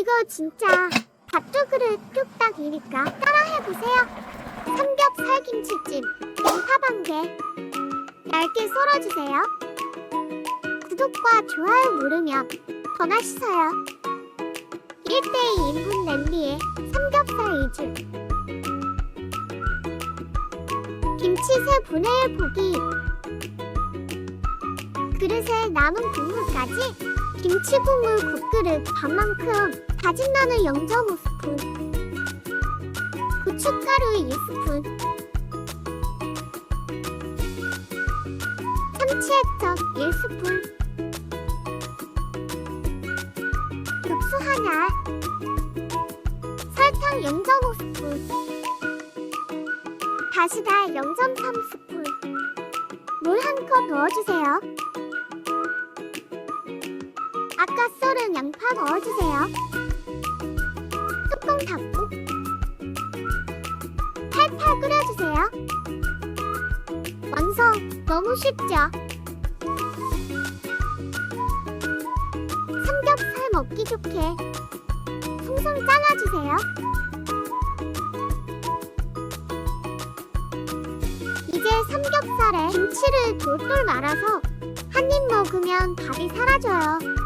이거 진짜 밥두 그릇 뚝딱 이니까 따라해보세요. 삼겹살 김치찜, 양파 반개. 얇게 썰어주세요. 구독과 좋아요 누르면 더 맛있어요. 1대2 인분 냄비에 삼겹살 2줄. 김치 3분의 1 포기. 그릇에 남은 국물까지 김치 국물 국그릇 반만큼 다진 마늘 0.5스푼 고춧가루 2스푼 참치 액젓 1스푼 육수 하나 설탕 0.5스푼 다시다 0.3스푼. 물 한 컵 넣어주세요 아까 썰은 양파 넣어주세요. 뚜껑 닫고 팔팔 끓여주세요. 완성! 너무 쉽죠? 삼겹살 먹기 좋게 송송 잘라주세요. 이제 삼겹살에 김치를 돌돌 말아서 한 입 먹으면 밥이 사라져요.